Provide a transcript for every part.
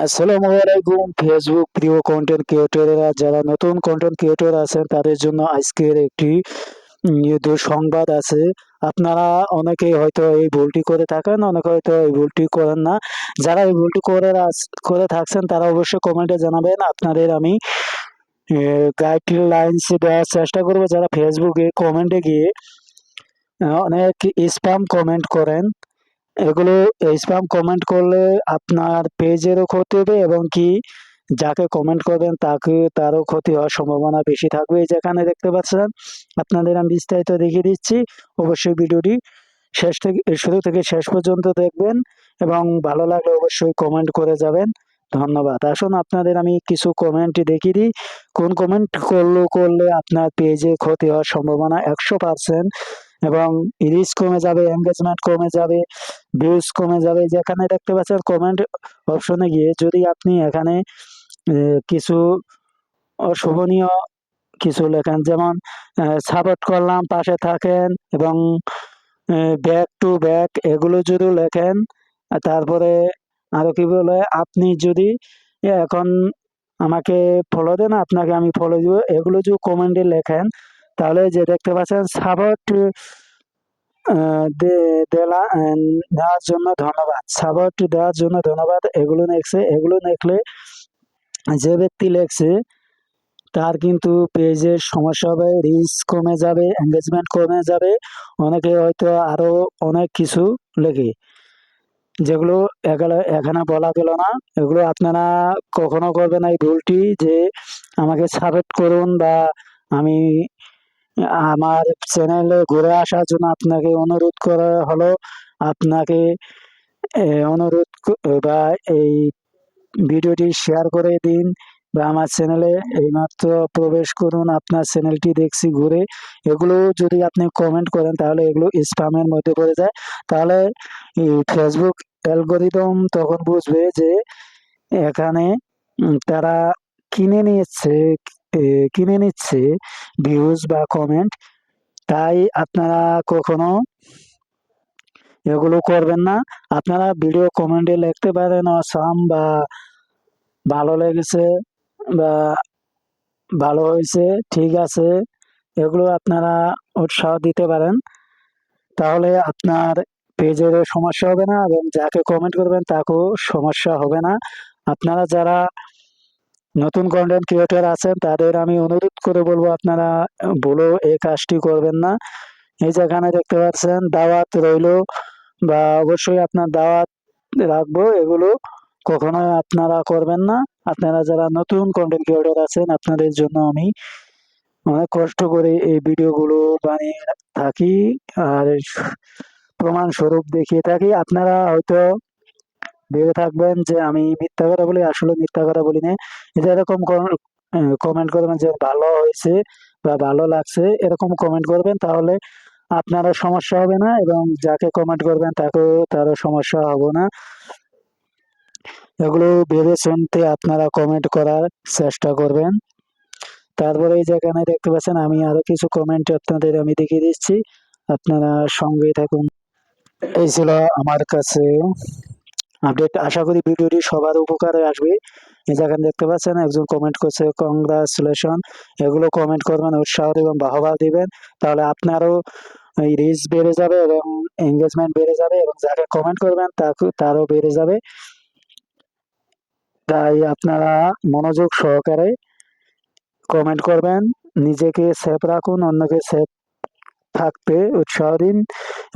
আসসালামু আলাইকুম। ফেসবুক প্রিয় কন্টেন্ট ক্রিয়েটরেরা যারা নতুন কন্টেন্ট ক্রিয়েটর আছেন তাদের জন্য আজকের একটি উম, দুঃসংবাদ আছে। আপনারা অনেকেই হয়তো এই ভুলটি করে থাকেন অনেকে হয়তো এই ভুলটি করেন না। যারা এই ভুলটি করে করে থাকছেন তারা অবশ্যই কমেন্টে জানাবেন। আপনাদের আমি গাইডলাইন্স দেওয়ার চেষ্টা করব। যারা ফেসবুকে কমেন্টে গিয়ে অনেক স্প্যাম কমেন্ট করেন এগুলো স্প্যাম কমেন্ট করলে আপনার পেজেরও ক্ষতি হবে এবং কি যাকে কমেন্ট করবেন তাকে, তারও ক্ষতি হওয়ার সম্ভাবনা বেশি থাকবে যেখানে দেখতে পাচ্ছেন। আপনাদের আমি বিস্তারিত দেখিয়ে দিচ্ছি। অবশ্যই ভিডিওটি শেষ থেকে, শুরু থেকে শেষ পর্যন্ত দেখবেন এবং ভালো লাগলে অবশ্যই কমেন্ট করে যাবেন। ধন্যবাদ। আসুন আপনাদের আমি কিছু কমেন্ট দেখিয়ে দিই। কোন কমেন্ট করলে করলে আপনার পেজে ক্ষতি হওয়ার সম্ভাবনা একশো পার্সেন্ট এবং রিচ কমে যাবে এঙ্গেজমেন্ট কমে যাবে ভিউজ কমে যাবে, যেখানে দেখতে পাচ্ছেন কমেন্ট অপশনে গিয়ে যদি আপনি এখানে কিছু অশোভনীয় কিছু লেখেন, যেমন সাপোর্ট করলাম, পাশে থাকেন এবং ব্যাক টু ব্যাক এগুলো যদি লেখেন, তারপরে আরও কি বলে, আপনি যদি এখন আমাকে ফলো দেন, আপনাকে আমি ফলো দিব, এগুলো যদি কমেন্টে লেখেন তাহলে যে দেখতে পাচ্ছেন দেওয়া দেওয়ার জন্য ধন্যবাদ। সাপোর্ট দেওয়ার জন্য ধন্যবাদ। এগুলো লিখছে এগুলো লিখলে যে ব্যক্তি লেখছে, তার কিন্তু পেজের সমস্যা হবে রিচ কমে যাবে এঙ্গেজমেন্ট কমে যাবে, অনেকে হয়তো আরও অনেক কিছু লেখে। যেগুলো এখানে বলা গেল না। এগুলো আপনারা কখনো করবেন এই ভুলটি যে আমাকে সাপোর্ট করুন বা আমি আমার চ্যানেলে ঘুরে আসার জন্য আপনাকে অনুরোধ করা হলো। আপনাকে অনুরোধ বা এই ভিডিওটি শেয়ার করে দিন বা আমার চ্যানেলে এইমাত্র প্রবেশ করুন আপনার চ্যানেলটি দেখছি ঘুরে। এগুলো যদি আপনি কমেন্ট করেন তাহলে এগুলো স্প্যামের মধ্যে পড়ে যায়। তাহলে ফেসবুক অ্যালগোরিদম তখন বুঝবে যে এখানে তারা কিনে নিচ্ছে এ, কিনে নিচ্ছে ভিউজ বা কমেন্ট তাই আপনারা কখনো এগুলো করবেন না। আপনারা ভিডিও কমেন্টে লিখতে পারেন অসাম বা ভালো লেগেছে বা ভালো হয়েছে, ঠিক আছে, এগুলো আপনারা উৎসাহ দিতে পারেন। তাহলে আপনার পেজেরও সমস্যা হবে না এবং যাকে কমেন্ট করবেন তাকেও সমস্যা হবে না। আপনারা যারা নতুন কন্টেন্ট ক্রিয়েটর আছেন, তাদের আমি অনুরোধ করে বলব আপনারা বলো, এই কাজটি করবেন না। এই যেখানে দেখতে পাচ্ছেন, দাওয়াত রইল বা অবশ্যই আপনার দাওয়াত রাখব, এগুলো কখনো আপনারা করবেন না। আপনারা যারা নতুন কন্টেন্ট ক্রিয়েটর আছেন, আপনাদের জন্য আমি অনেক কষ্ট করে এই ভিডিওগুলো বানিয়ে থাকি, আর প্রমাণ স্বরূপ দেখিয়ে থাকি। আপনারা হয়তো ভেবে থাকবেন যে আমি মিথ্যা কথা বলি, আসলে মিথ্যা কথা বলি না এটা এরকম কমেন্ট করবেন যে ভালো হয়েছে বা ভালো লাগছে, এরকম কমেন্ট করবেন তাহলে আপনারও সমস্যা হবে না এবং যাকে কমেন্ট করবেন তাকেও তারও সমস্যা হবে না। এগুলো ভেবে শুনতে আপনারা কমেন্ট করার চেষ্টা করবেন। তারপরে এই যেখানে দেখতে পাচ্ছেন, আমি আরও কিছু কমেন্ট আপনাদের আমি দেখিয়ে দিচ্ছি। আপনারা সঙ্গে থাকুন। এই ছিল আমার কাছে আপডেট আশা করি ভিডিওটি সবার উপকারে আসবে। যেখানে দেখতে পাচ্ছেন, একজন কমেন্ট করছে কংগ্রাচুলেশন এগুলো কমেন্ট করবেন, উৎসাহ এবং বাহবা দিবেন। তাহলে আপনারও এই রিচ বেড়ে যাবে এবং এঙ্গেজমেন্ট বেড়ে যাবে এবং যাকে কমেন্ট করবেন তারও বেড়ে যাবে। তাই আপনারা মনোযোগ সহকারে কমেন্ট করবেন, নিজেকে সেফ রাখুন, অন্যকে সেফ থাকতে উৎসাহ দিন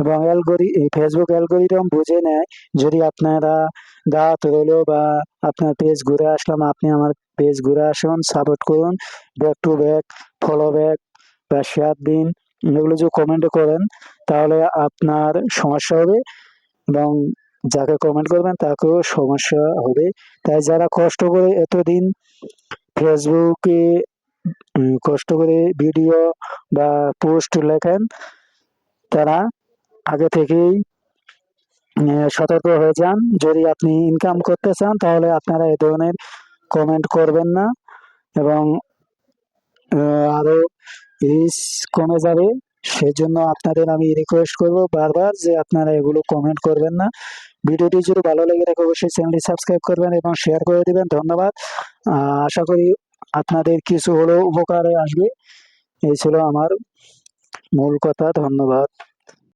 এবং অ্যালগোরি এই ফেসবুক অ্যালগোরিদম বুঝে নেয় যদি আপনারা দাঁত রইল বা আপনার পেজ ঘুরে আসলাম, আপনি আমার পেজ ঘুরে আসুন সাপোর্ট করুন back to back follow back বা শেয়ার দিন, এগুলো যদি কমেন্ট করেন, তাহলে আপনার সমস্যা হবে এবং যাকে কমেন্ট করবেন তাকেও সমস্যা হবে। তাই যারা কষ্ট করে এতদিন ফেসবুকে কষ্ট করে ভিডিও বা পোস্ট লেখেন তারা আগে থেকেই সতর্ক হয়ে যান। যদি আপনি ইনকাম করতে চান তাহলে আপনারা এ ধরনের কমেন্ট করবেন না এবং আহ, আরও রিচ কমে যাবে। সেজন্য আপনাদের আমি রিকোয়েস্ট করব বারবার যে আপনারা এগুলো কমেন্ট করবেন না। ভিডিওটি যদি ভালো লেগে থাকে অবশ্যই চ্যানেলটি সাবস্ক্রাইব করবেন এবং শেয়ার করে দিবেন। ধন্যবাদ। আশা করি আপনাদের কিছু হলেও উপকারে আসবে। এই ছিল আমার মূল কথা। ধন্যবাদ।